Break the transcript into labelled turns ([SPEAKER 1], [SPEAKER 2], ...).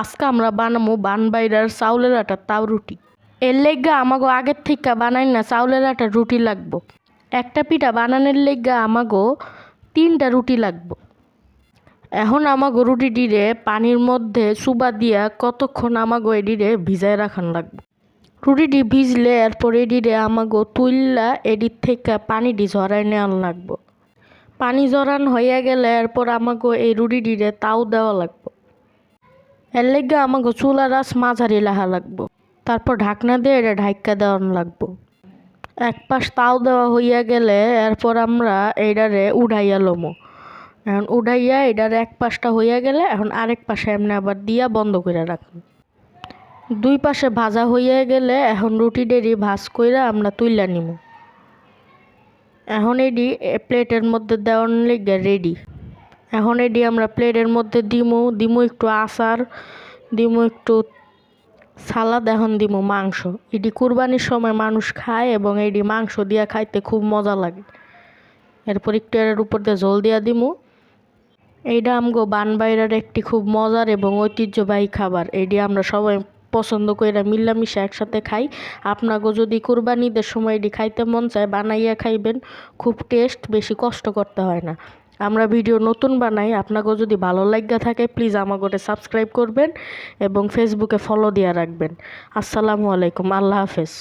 [SPEAKER 1] আজকে আমরা বানাবো বানবাইরার চাউলের আটার তাও রুটি। এর লেগা আমাগো আগের থেকে বানাই না, চাউলের আটার রুটি লাগবো। একটা পিঠা বানানোর লেগা আমাগো তিনটা রুটি লাগবো। এখন আমাগো রুটিটিরে পানির মধ্যে চুবা দিয়া কতক্ষণ আমাগো এডিরে ভিজায় রাখান লাগবে। রুটিটি ভিজলে এরপর এডিরে আমাগো তুইল্লা এডির থেকে পানিটি ঝরাই নেওয়ান লাগবো। পানি জড়ান হইয়া গেলে এরপর আমাগো এই রুটিটিরে তাও দেওয়া লাগবো। এর লেগে আমাকে চুলার আঁচ মাঝারি লাহা লাগবো। তারপর ঢাকনা দিয়ে এটা ঢাইকা দেওয়ান লাগবো। এক পাশ তাও দেওয়া হইয়া গেলে এরপর আমরা এইটারে উড়াইয়া লমো। এখন উড়াইয়া এটার এক পাশটা হইয়া গেলে এখন আরেক পাশে এমনি আবার দিয়া বন্ধ করে রাখুন দুই পাশে ভাজা হইয়া গেলে এখন রুটি ডেরি ভাজ কইরা আমরা তুইলা নিমু। এখন এডি প্লেটের মধ্যে দেওয়ার লেগে রেডি। এখন এডি আমরা প্লেটের মধ্যে দিমু দিমু একটু আচার, দিমু একটু সালাদ, এখন দিমু মাংস। এটি কুরবানির সময় মানুষ খায় এবং এটি মাংস দিয়া খাইতে খুব মজা লাগে। এরপর একটু এর উপর দিয়ে জল দিয়া দিমু। এইটা আমগো বানবাইরার একটি খুব মজার এবং ঐতিহ্যবাহী খাবার। এটি আমরা সবাই পছন্দ কইরা মিল্লামিশা একসাথে খাই। আপনাকেও যদি কুরবানিদের সময় এটি খাইতে মন চায়, বানাইয়া খাইবেন, খুব টেস্ট, বেশি কষ্ট করতে হয় না। আমরা ভিডিও নতুন বানাই, আপনাকেও যদি ভালো লাগা থাকে প্লিজ আমাকে সাবস্ক্রাইব করবেন এবং ফেসবুকে ফলো দিয়ে রাখবেন। আসসালামু আলাইকুম, আল্লাহ হাফেজ।